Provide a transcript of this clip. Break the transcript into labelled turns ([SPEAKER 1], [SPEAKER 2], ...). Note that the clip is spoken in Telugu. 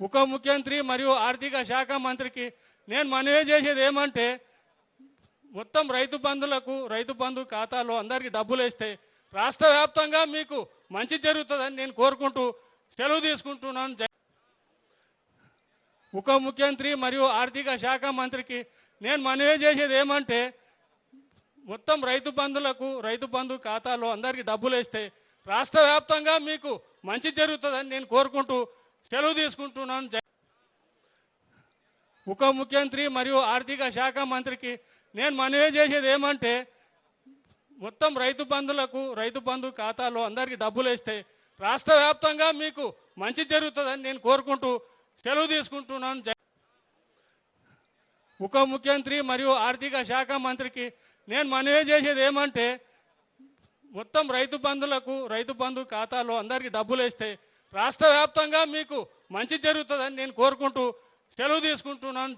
[SPEAKER 1] ఉప ముఖ్యమంత్రి మరియు ఆర్థిక శాఖ మంత్రికి నేను మనవి చేసేది ఏమంటే మొత్తం రైతు బంధులకు రైతు బంధు ఖాతాలో అందరికీ డబ్బులు వేస్తే రాష్ట్ర వ్యాప్తంగా మీకు మంచి జరుగుతుందని నేను కోరుకుంటూ సెలవు తీసుకుంటున్నాను. ఉప ముఖ్యమంత్రి మరియు ఆర్థిక శాఖ మంత్రికి నేను మనవి చేసేది ఏమంటే మొత్తం రైతు బంధులకు రైతు బంధు ఖాతాలో అందరికీ డబ్బులు వేస్తే రాష్ట్ర వ్యాప్తంగా మీకు మంచి జరుగుతుందని నేను కోరుకుంటూ సెలవు తీసుకుంటున్నాను. ఉప ముఖ్యమంత్రి మరియు ఆర్థిక శాఖ మంత్రికి నేను మనవి చేసేది ఏమంటే మొత్తం రైతు బంధులకు రైతు బంధు ఖాతాలో అందరికీ డబ్బులు వేస్తే రాష్ట్ర వ్యాప్తంగా మీకు మంచి జరుగుతుందని నేను కోరుకుంటూ సెలవు తీసుకుంటున్నాను. ఉప ముఖ్యమంత్రి మరియు ఆర్థిక శాఖ మంత్రికి నేను మనవి చేసేది ఏమంటే మొత్తం రైతు బంధులకు రైతు బంధు ఖాతాలో అందరికీ డబ్బులు వేస్తే రాష్ట్ర వ్యాప్తంగా మీకు మంచి జరుగుతుందని నేను కోరుకుంటూ సెలవు తీసుకుంటున్నాను.